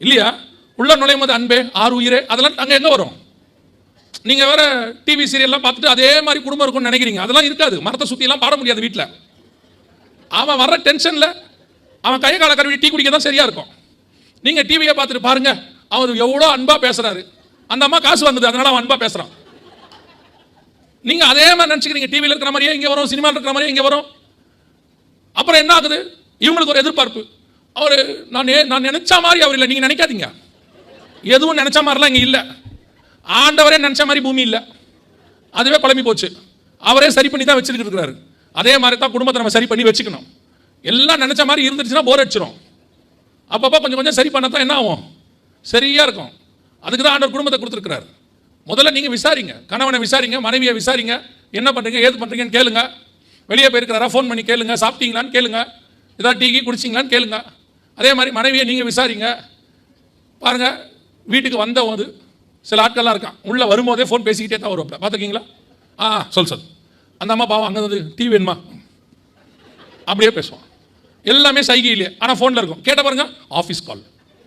இல்லையா? உள்ள நுழையும் போது அன்பே ஆறு உயிரே அதெல்லாம் அங்கே எங்கே வரும்? நீங்கள் வேற டிவி சீரியல்லாம் பார்த்துட்டு அதே மாதிரி குடும்பம் இருக்கும்னு நினைக்கிறீங்க. அதெல்லாம் இருக்காது. மரத்தை சுற்றிலாம் பாட முடியாது வீட்டில் அவன் வர்ற டென்ஷனில் அவன் கை கால கருவி டீ குடிக்க தான் சரியாக இருக்கும் நீங்கள் டிவியை பார்த்துட்டு பாருங்க. அவர் எவ்வளோ அன்பாக பேசுகிறாரு அந்த அம்மா காசு வந்தது அதனால அவன் அன்பாக பேசுகிறான் நீங்கள் அதே மாதிரி நினச்சிக்கிறீங்க. டிவியில் இருக்கிற மாதிரியே இங்கே வரும் சினிமாவில் இருக்கிற மாதிரியே இங்கே வரும். அப்புறம் என்ன ஆகுது? இவங்களுக்கு ஒரு எதிர்பார்ப்பு. அவர் நான் நான் நினச்ச மாதிரி அவர் இல்லை. நீங்கள் நினைக்காதீங்க. எதுவும் நினச்ச மாதிரிலாம் இங்கே இல்லை. ஆண்டவரே நினச்ச மாதிரி பூமி இல்லை. அதுவே குழம்பி போச்சு. அவரே சரி பண்ணி தான் வச்சுட்டு இருக்கிறாரு. அதே மாதிரி தான் குடும்பத்தை நம்ம சரி பண்ணி வச்சுக்கணும். எல்லாம் நினச்ச மாதிரி இருந்துச்சுன்னா போர் அடிச்சிடும் அப்பப்போ கொஞ்சம் கொஞ்சம் சரி பண்ண தான் என்ன ஆகும்? சரியாக இருக்கும். அதுக்கு தான் ஆண்டவர் குடும்பத்தை கொடுத்துருக்கிறார். முதல்ல நீங்கள் விசாரிங்க. கணவனை விசாரிங்க மனைவியை விசாரிங்க. என்ன பண்ணுறீங்க ஏது பண்ணுறீங்கன்னு கேளுங்க. வெளியே போயிருக்கிறாரா? ஃபோன் பண்ணி கேளுங்க. சாப்பிட்டீங்களான்னு கேளுங்க. ஏதாவது டீ குடிச்சிங்களான்னு கேளுங்க. அதே மாதிரி மனைவியை நீங்கள் விசாரிங்க. பாருங்கள் வீட்டுக்கு வந்த போது சில ஆட்கள்லாம் இருக்கான். உள்ளே வரும்போதே ஃபோன் பேசிக்கிட்டே தான் வருவாப்ல. பார்த்துருக்கீங்களா? ஆ சொல் சொல். அந்த அம்மா பாவம் அங்கே வந்து டிவி வேணுமா? அப்படியே பேசுவான். எல்லாமே சைகையிலே. ஆனால் ஃபோனில் இருக்கும். கேட்ட பாருங்க office call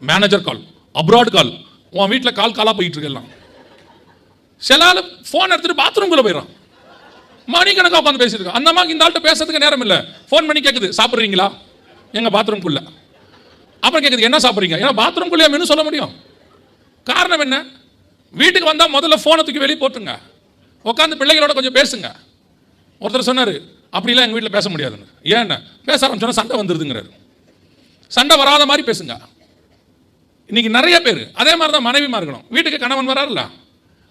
manager call abroad call உன் வீட்டில் கால் காலாக போயிட்டு இருக்கலாம் எல்லாம். சில ஆள் ஃபோன் எடுத்துகிட்டு பாத்ரூம்குள்ளே போயிடறான். மணிக்கணக்காக உட்காந்து பேசியிருக்கான் அந்த அம்மாவுக்கு இந்த ஆள்கிட்ட பேசுறதுக்கு நேரம் இல்லை. ஃபோன் பண்ணி கேட்குது சாப்பிட்றீங்களா? எங்கள் பாத்ரூம்குள்ளே அப்புறம் கேட்குது என்ன சாப்பிட்றீங்க? ஏன்னா பாத்ரூம்குள்ளேயே மெனு சொல்ல முடியும். காரணம் என்ன? வீட்டுக்கு வந்தால் முதல்ல ஃபோனை தூக்கி வெளியே போட்டுங்க உட்காந்து பிள்ளைகளோட கொஞ்சம் பேசுங்க. ஒருத்தர் சொன்னார் அப்படிலாம் எங்கள் வீட்டில் பேச முடியாதுன்னு. ஏன் பேச ஆரம்பிச்சோன்னா சண்டை வந்துருதுங்கிறாரு. சண்டை வராத மாதிரி பேசுங்க. இன்னைக்கு நிறைய பேர் அதே மாதிரி தான் மனைவிமா இருக்கணும். வீட்டுக்கு கணவன் வராருல்ல?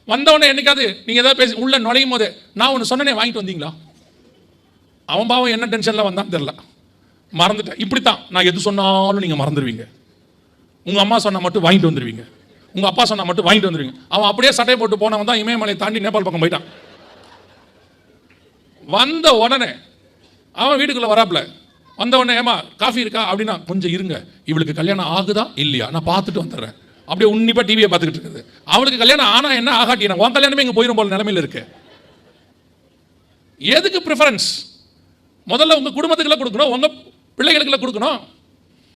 வந்தவொடனே என்னைக்காவது நீங்கள் ஏதாவது பேசி உள்ள நுழையும் போதே நான் ஒன்று சொன்னனே வாங்கிட்டு வந்தீங்களா? அவன் பாவம் என்ன டென்ஷனில் வந்தான்னு தெரில மறந்துட்டேன். இப்படித்தான். நான் எது சொன்னாலும் நீங்கள் மறந்துடுவீங்க உங்கள் அம்மா சொன்னால் மட்டும் வாங்கிட்டு வந்துடுவீங்க உங்கள் அப்பா சொன்னால் மட்டும் வாங்கிட்டு வந்துடுவீங்க அவன் அப்படியே சட்டை போட்டு போனவன் தான் இமயமலை தாண்டி நேபாள் பக்கம் போயிட்டான். வந்த உடனே அவன் வீட்டுக்குள்ளே வராப்புல வந்த உடனே ஏமா காஃபி இருக்கா? அப்படின்னா கொஞ்சம் இருங்க. இவளுக்கு கல்யாணம் ஆகுதா இல்லையா? நான் பார்த்துட்டு வந்துடுறேன். அப்படியே உன்னிப்பா டிவியை பார்த்துக்கிட்டு இருக்குது. அவளுக்கு கல்யாணம் ஆனா என்ன ஆகாட்டி? என்ன உன் கல்யாணமே இங்கே போயிடும் போல நிலமையில் இருக்கு. எதுக்கு ப்ரிஃபரன்ஸ் முதல்ல உங்க குடும்பத்துக்குள்ள கொடுக்கணும். உங்க பிள்ளைகளுக்குள்ள கொடுக்கணும்.